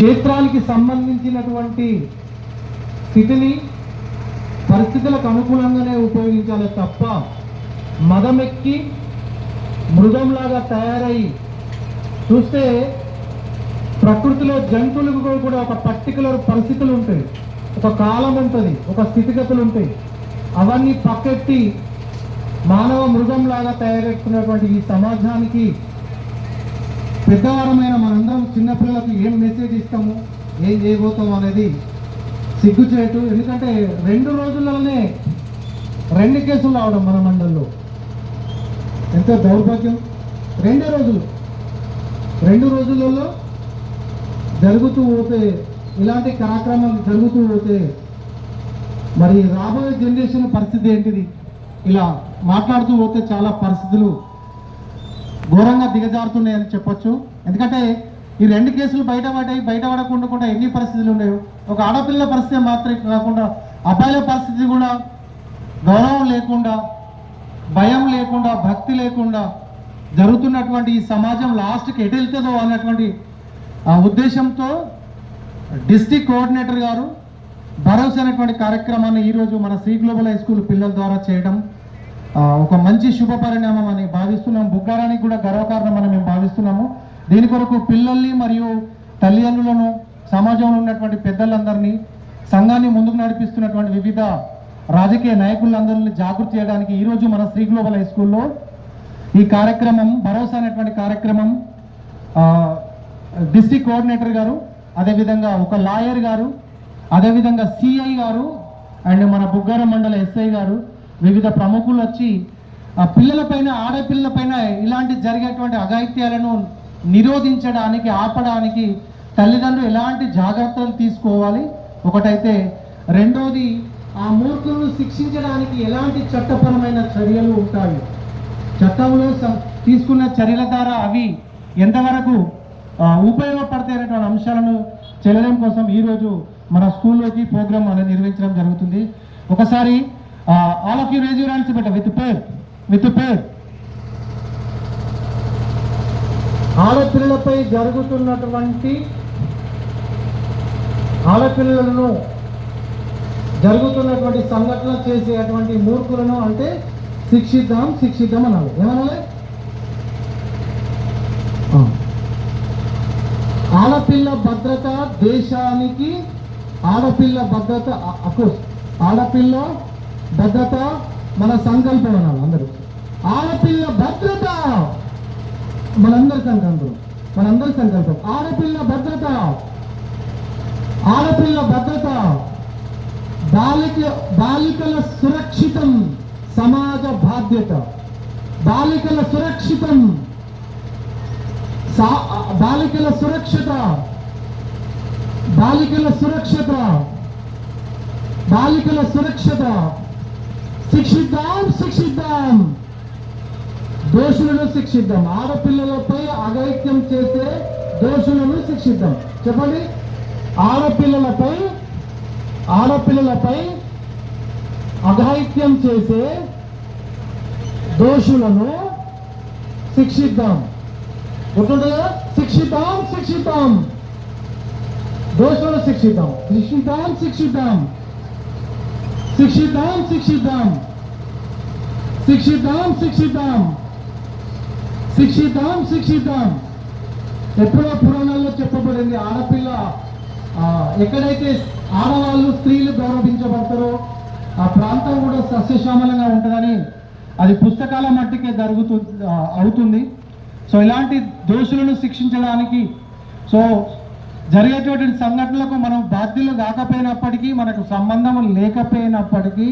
క్షేత్రానికి సంబంధించినటువంటి స్థితిని పరిస్థితులకు అనుకూలంగానే ఉపయోగించాలి తప్ప మదమెక్కి మృగంలాగా తయారై చూస్తే ప్రకృతిలో జంతువులకు కూడా ఒక పర్టికులర్ పరిస్థితులు ఉంటాయి. ఒక కాలం ఉంటుంది ఒక స్థితిగతులు ఉంటాయి. అవన్నీ పక్కెట్టి మానవ మృగంలాగా తయారవుతున్నటువంటి ఈ సమాజానికి పెద్దవారమైన మనందరం చిన్నపిల్లలకు ఏం మెసేజ్ ఇస్తాము ఏం చేయబోతాం అనేది సిగ్గుచేటు. ఎందుకంటే రెండు రోజులలోనే రెండు కేసులు రావడం మన మండల్లో. ఎంతో దౌర్భాగ్యం? రెండే రోజులు. రెండు రోజులలో జరుగుతూ పోతే ఇలాంటి కార్యక్రమాలు జరుగుతూ పోతే మరి రాబోయే జనరేషన్ పరిస్థితి ఏంటిది? ఇలా మాట్లాడుతూ పోతే చాలా పరిస్థితులు ఘోరంగా దిగజారుతున్నాయని చెప్పొచ్చు. ఎందుకంటే ఈ రెండు కేసులు బయటపడ్డాయి బయటపడకుండా పడకుండా ఎన్ని పరిస్థితులు ఉండేవి? ఒక ఆడపిల్ల పరిస్థితి మాత్రమే కాకుండా అబ్బాయిల పరిస్థితి కూడా గౌరవం లేకుండా భయం లేకుండా భక్తి లేకుండా జరుగుతున్నటువంటి ఈ సమాజం లాస్ట్కి ఎటు వెళ్తుందో అన్నటువంటి ఆ ఉద్దేశంతో డిస్టిక్ కోఆర్డినేటర్ గారు భరోసా అనేటువంటి కార్యక్రమాన్ని ఈరోజు మన శ్రీ గ్లోబల్ హై స్కూల్ పిల్లల ద్వారా చేయడం ఒక మంచి శుభ పరిణామం అని భావిస్తున్నాం. బుగ్గారానికి కూడా గర్వకారణం అని మేము భావిస్తున్నాము. దీని కొరకు పిల్లల్ని మరియు తల్లిదండ్రులను సమాజంలో ఉన్నటువంటి పెద్దలందరినీ సంఘాన్ని ముందుకు నడిపిస్తున్నటువంటి వివిధ రాజకీయ నాయకులందరినీ జాగృతి చేయడానికి ఈరోజు మన శ్రీ గ్లోబల్ హై స్కూల్లో ఈ కార్యక్రమం భరోసా అనేటువంటి కార్యక్రమం ఆ, డిస్ట్రిక్ట్ కోఆర్డినేటర్ గారు అదేవిధంగా ఒక లాయర్ గారు అదేవిధంగా సిఐ గారు అండ్ మన బుగ్గారం మండల ఎస్ఐ గారు వివిధ ప్రముఖులు వచ్చి ఆ పిల్లలపైన ఆడపిల్లలపైన ఇలాంటి జరిగేటువంటి అఘాయిత్యాలను నిరోధించడానికి ఆపడానికి తల్లిదండ్రులు ఎలాంటి జాగ్రత్తలు తీసుకోవాలి? ఒకటైతే రెండోది ఆ మూర్ఖులను శిక్షించడానికి ఎలాంటి చట్టపరమైన చర్యలు ఉంటాయి? చట్టంలో తీసుకున్న చర్యల ద్వారా అవి ఎంతవరకు ఉపయోగపడతాయనేటువంటి అంశాలను చెల్లడం కోసం ఈరోజు మన స్కూల్లోకి ప్రోగ్రామ్ అనేది నిర్వహించడం జరుగుతుంది. ఒకసారి all of you raise your hands బెట with pair with pair ఆడపిల్లలపై జరుగుతున్నటువంటి ఆడపిల్లలను జరుగుతున్నటువంటి సంఘటన చేసేటువంటి మూర్ఖులను అంటే శిక్షిద్దాం శిక్షిద్దాం అనాలి ఏమనాలి? ఆడపిల్ల భద్రత దేశానికి ఆడపిల్ల భద్రత అకోర్స్ ఆడపిల్ల భద్రత మన సంకల్పం అనాలి అందరూ. ఆడపిల్ల భద్రత మనందరి సంకల్పం. మనందరి సంకల్పం. ఆడపిల్ల భద్రత ఆడపిల్ల భద్రత బాలిక బాలికల సురక్షితం సమాజ బాధ్యత. బాలికల సురక్షితం సా- బాలికల సురక్షత. బాలికల సురక్షత. బాలికల సురక్షత. శిక్షిద్దాం శిక్షిద్దాం. దోషులను శిక్షిద్దాం. ఆడపిల్లలపై అఘాయిత్యం చేసే దోషులను శిక్షిద్దాం. చెప్పండి. ఆడపిల్లలపై ఆడపిల్లలపై అఘాయిత్యం చేసే దోషులను శిక్షిద్దాం. గుర్తుంటుందా? శిక్షిద్దాం శిక్షిద్దాం. దోషులను శిక్షిద్దాం. శిక్షిద్దాం శిక్షిద్దాం. శిక్షిద్దాం శిక్షిద్దాం. శిక్షిద్దాం శిక్షిద్దాం. శిక్షిద్దాం శిక్షిద్దాం. ఎప్పుడో పురాణాల్లో చెప్పబడింది ఆడపిల్ల ఎక్కడైతే ఆడవాళ్ళు స్త్రీలు గౌరవించబడతారో ఆ ప్రాంతం కూడా సస్యశ్యామలంగా ఉంటుందని అది పుస్తకాల మట్టికే జరుగుతూ అవుతుంది. సో ఇలాంటి దోషులను శిక్షించడానికి సో జరిగేటువంటి సంఘటనలకు మనం బాధ్యులు కాకపోయినప్పటికీ మనకు సంబంధం లేకపోయినప్పటికీ